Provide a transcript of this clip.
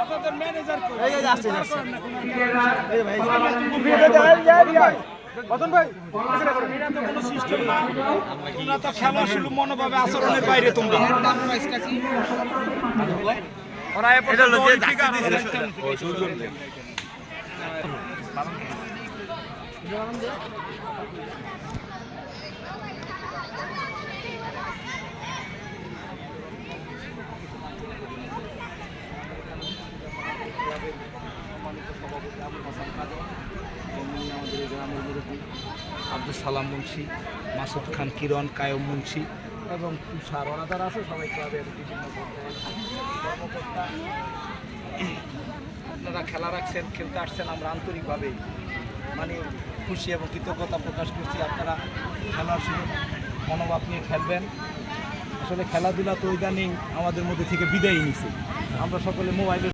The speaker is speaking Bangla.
আপনাদের ম্যানেজার তোমরা তো খেলা শুরু মনোভাবে আচরণের বাইরে তোমরা। ওরা এ পর্যন্ত অলিম্পিক আর আব্দুল সালাম মুন্সি, মাসুদ খান কিরণ, কায়ম মুন্সি এবং তুষার ওরা যারা আছে সবাই ক্লাবের বিভিন্ন আপনারা খেলা রাখছেন, খেলতে আসছেন, আমরা আন্তরিকভাবে মানে খুশি এবং কৃতজ্ঞতা প্রকাশ করছি। আপনারা খেলার সুযোগ মনোভাব নিয়ে খেলবেন। আসলে খেলাধুলা তো ইদানিং আমাদের মধ্যে থেকে বিদায় নিছে। আমরা সকলে মোবাইলের